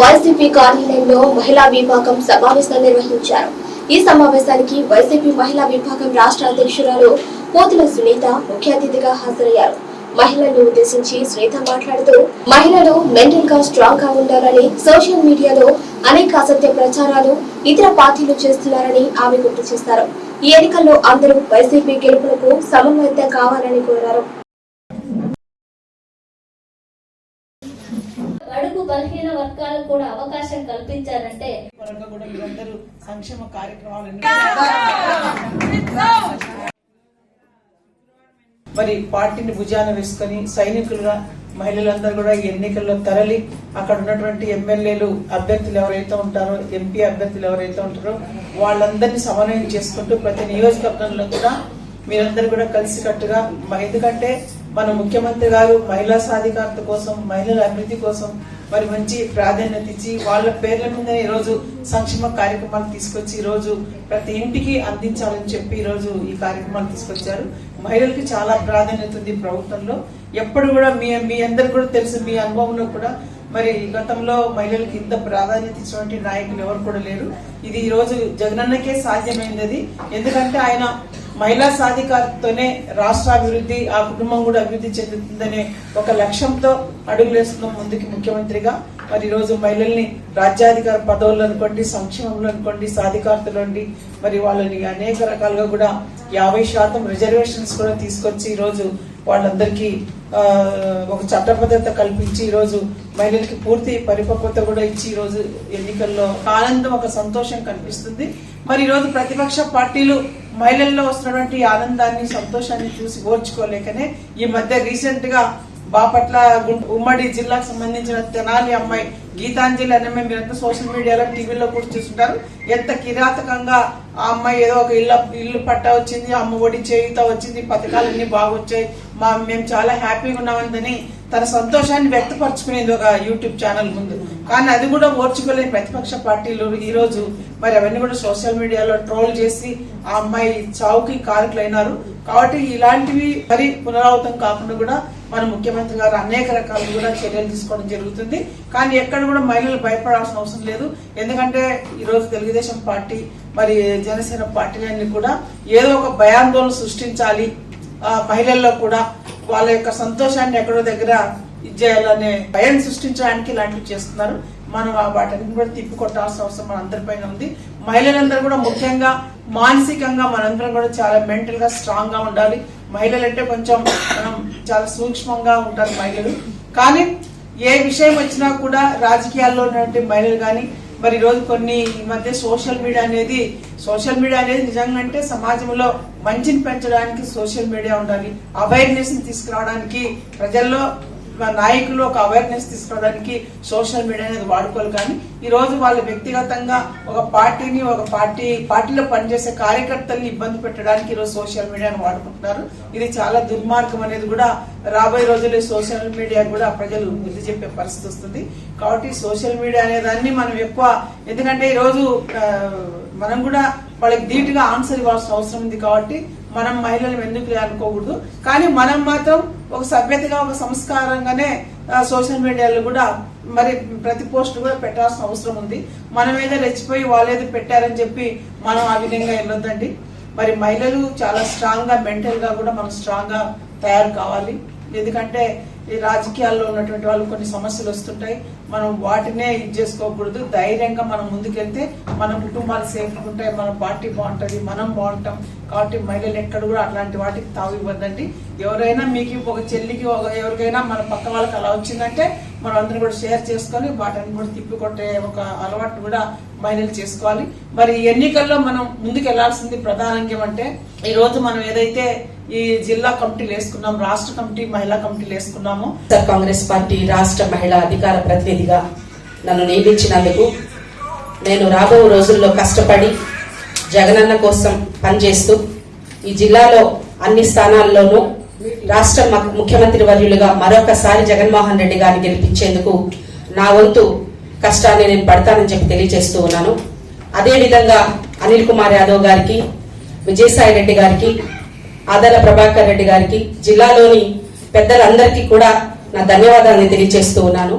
YCP కార్యాలయంలో మహిళా విభాగం సమావేశం నిర్వహించారు. ఈ సమావేశానికి వైసీపీ మహిళా విభాగం రాష్ట్ర అధ్యక్షురాలు పోతుల సునీత ముఖ్య అతిథిగా హాజరయ్యారు. మహిళలను ఉద్దేశించి సునీత మాట్లాడుతూ మహిళలు మెంటల్గా స్ట్రాంగ్గా ఉండాలని సోషల్ మీడియాలో అనేక అసత్య ప్రచారాలు ఇతర పార్టీలు చేస్తున్నారని ఆమె గుర్తు చేశారు ఈ ఎన్నికల్లో అందరూ వైసీపీ గెలుపులకు సమన్వయత కావాలని కోరారు. బడుగు బలహీన వర్గాలకు కూడా అవకాశం కల్పించారంటే సంక్షేమ కార్యక్రమాలన్నీ మరి పార్టీని భుజాన వేసుకొని సైనికులుగా మహిళలందరూ కూడా ఎన్నికల్లో తరలి అక్కడ ఉన్నటువంటి ఎమ్మెల్యేలు అభ్యర్థులు ఎవరైతే ఉంటారో ఎంపీ అభ్యర్థులు ఎవరైతే ఉంటారో వాళ్ళందరినీ సమన్వయం చేసుకుంటూ ప్రతి నియోజకవర్గంలో కూడా మీరందరూ కూడా కలిసికట్టుగా ఎందుకంటే మన ముఖ్యమంత్రి గారు మహిళా సాధికారత కోసం మహిళల అభివృద్ధి కోసం మరి మంచి ప్రాధాన్యత ఇచ్చి వాళ్ళ పేర్ల మీద ఈరోజు సంక్షేమ కార్యక్రమాలు తీసుకొచ్చి ఈరోజు ప్రతి ఇంటికి అందించాలని చెప్పి ఈరోజు ఈ కార్యక్రమాలు తీసుకొచ్చారు. మహిళలకి చాలా ప్రాధాన్యత ఉంది ప్రభుత్వంలో. ఎప్పుడు కూడా మీ మీ అందరు కూడా తెలుసు మీ అనుభవంలో కూడా మరి గతంలో మహిళలకు ఇంత ప్రాధాన్యత ఇచ్చినటువంటి నాయకులు ఎవరు కూడా లేరు. ఇది ఈరోజు జగనన్నకే సాధ్యమైంది ఎందుకంటే ఆయన మహిళా సాధికారతతోనే రాష్ట్ర అభివృద్ధి ఆ కుటుంబం కూడా అభివృద్ధి చెందుతుందనే ఒక లక్ష్యంతో అడుగులేస్తున్నాం ముందుకి ముఖ్యమంత్రిగా మరి ఈ రోజు మహిళల్ని రాజ్యాధికార పదవులు అనుకోండి సంక్షేమంలో అనుకోండి సాధికారతలో అండి మరి వాళ్ళని అనేక రకాలుగా కూడా యాభై శాతం రిజర్వేషన్స్ కూడా తీసుకొచ్చి ఈరోజు వాళ్ళందరికీ ఒక చట్టబద్ధత కల్పించి ఈరోజు మహిళలకి పూర్తి పరిపక్వత కూడా ఇచ్చి ఈరోజు ఎన్నికల్లో ఆనందం ఒక సంతోషం కనిపిస్తుంది. మరి ఈరోజు రోజు ప్రతిపక్ష పార్టీలు మహిళల్లో వస్తున్నటువంటి ఆనందాన్ని సంతోషాన్ని చూసి ఓర్చుకోలేకనే ఈ మధ్య రీసెంట్గా బాపట్ల గుం- ఉమ్మడి జిల్లాకు సంబంధించిన తెనాలి అమ్మాయి గీతాంజలి అనే మీరంతా సోషల్ మీడియాలో టీవీలో కూడా చూస్తుంటారు. ఎంత కిరాతకంగా ఆ అమ్మాయి ఏదో ఒక ఇల్లు ఇల్లు పట్ట వచ్చింది అమ్మ ఒడి చేయుత వచ్చింది పథకాలన్నీ బాగొచ్చాయి. మా మేము చాలా హ్యాపీగా ఉన్నామందని తన సంతోషాన్ని వ్యక్తపరచుకునేది ఒక యూట్యూబ్ ఛానల్ ముందు. కానీ అది కూడా ఓర్చుకోలేని ప్రతిపక్ష పార్టీలు ఈ రోజు మరి అవన్నీ కూడా సోషల్ మీడియాలో ట్రోల్ చేసి ఆ అమ్మాయి చావుకి కారకులైనారు. కాబట్టి ఇలాంటివి మరి పునరావృతం కాకుండా కూడా మన ముఖ్యమంత్రి గారు అనేక రకాలు కూడా చర్యలు తీసుకోవడం జరుగుతుంది. కానీ ఎక్కడ కూడా మహిళలు భయపడాల్సిన అవసరం లేదు. ఎందుకంటే ఈ రోజు తెలుగుదేశం పార్టీ మరి జనసేన పార్టీలన్నీ కూడా ఏదో ఒక భయాందోళన సృష్టించాలి. ఆ, మహిళల్లో కూడా వాళ్ళ యొక్క సంతోషాన్ని ఎక్కడో దగ్గర ఇచ్చేయాలనే భయం సృష్టించడానికి ఇలాంటివి చేస్తున్నారు. మనం ఆ వాటిని కూడా తిప్పి కొట్టాల్సిన అవసరం మన అందరిపైన ఉంది. మహిళలందరూ కూడా ముఖ్యంగా మానసికంగా మనందరం కూడా చాలా మెంటల్గా స్ట్రాంగ్గా ఉండాలి. మహిళలు అంటే కొంచెం మనం చాలా సూక్ష్మంగా ఉంటారు మహిళలు. కానీ ఏ విషయం వచ్చినా కూడా రాజకీయాల్లో ఉన్నటువంటి మహిళలు కానీ మరి ఈ రోజు కొన్ని ఈ మధ్య సోషల్ మీడియా అనేది సోషల్ మీడియా అనేది నిజంగా అంటే సమాజంలో మంచిని పెంచడానికి సోషల్ మీడియా ఉండాలి. అవేర్నెస్ని తీసుకురావడానికి ప్రజల్లో నాయకులు ఒక అవేర్నెస్ తీసుకురావడానికి సోషల్ మీడియా అనేది వాడుకోవాలి. కానీ ఈ రోజు వాళ్ళు వ్యక్తిగతంగా ఒక పార్టీని ఒక పార్టీ పార్టీలో పనిచేసే కార్యకర్తల్ని ఇబ్బంది పెట్టడానికి ఈరోజు సోషల్ మీడియాను వాడుకుంటున్నారు. ఇది చాలా దుర్మార్గం అనేది కూడా రాబోయే రోజుల్లో సోషల్ మీడియా కూడా ప్రజలు బుద్ధి చెప్పే పరిస్థితి వస్తుంది. కాబట్టి సోషల్ మీడియా అనే దాన్ని మనం ఎక్కువ ఎందుకంటే ఈరోజు మనం కూడా వాళ్ళకి ధీటుగా ఆన్సర్ ఇవ్వాల్సిన అవసరం ఉంది కాబట్టి మనం మహిళలు ఎందుకు అనుకోకూడదు. కానీ మనం మాత్రం ఒక సభ్యతగా ఒక సంస్కారంగానే సోషల్ మీడియాలో కూడా మరి ప్రతి పోస్ట్ కూడా పెట్టాల్సిన అవసరం ఉంది. మనం ఏదో రెచ్చిపోయి వాళ్ళు ఏదో పెట్టారని చెప్పి మనం ఆ విధంగా వెళ్ళొద్దండి. మరి మహిళలు చాలా స్ట్రాంగ్గా మెంటల్గా కూడా మనం స్ట్రాంగ్గా తయారు కావాలి. ఎందుకంటే ఈ రాజకీయాల్లో ఉన్నటువంటి వాళ్ళు కొన్ని సమస్యలు వస్తుంటాయి. మనం వాటినే ఇది చేసుకోకూడదు. ధైర్యంగా మనం ముందుకెళ్తే మన కుటుంబాలు సేఫ్గా ఉంటాయి. మన పార్టీ బాగుంటుంది. మనం బాగుంటాం. కాబట్టి మహిళలు ఎక్కడ కూడా అట్లాంటి వాటికి తావు ఇవ్వద్దండి. ఎవరైనా మీకు ఒక చెల్లికి ఒక ఎవరికైనా మన పక్క వాళ్ళకి అలా వచ్చిందంటే మనం అందరం కూడా షేర్ చేసుకొని వాటిని కూడా తిప్పికొట్టే ఒక అలవాటు కూడా బయలు చేసుకోవాలి. మరి ఎన్నికల్లో మనం ముందుకు వెళ్ళాల్సింది ప్రధానంగా ఏమంటే ఈ రోజు మనం ఏదైతే ఈ జిల్లా కమిటీలు వేసుకున్నాం రాష్ట్ర కమిటీ మహిళా కమిటీలు వేసుకున్నామో కాంగ్రెస్ పార్టీ రాష్ట్ర మహిళా అధికార ప్రతినిధిగా నన్ను నియమించినందుకు నేను రాబో రోజుల్లో కష్టపడి జగనన్న కోసం పనిచేస్తూ ఈ జిల్లాలో అన్ని స్థానాల్లోనూ రాష్ట్ర ముఖ్యమంత్రి వర్యులుగా మరొకసారి జగన్మోహన్ రెడ్డి గారిని గెలిపించేందుకు నా వంతు కష్టాన్ని నేను పడతానని చెప్పి తెలియజేస్తూ ఉన్నాను. అదేవిధంగా అనిల్ కుమార్ యాదవ్ గారికి విజయసాయి రెడ్డి గారికి ఆదల ప్రభాకర్ రెడ్డి గారికి జిల్లాలోని పెద్దలందరికీ కూడా నా ధన్యవాదాలను తెలియజేస్తూ ఉన్నాను.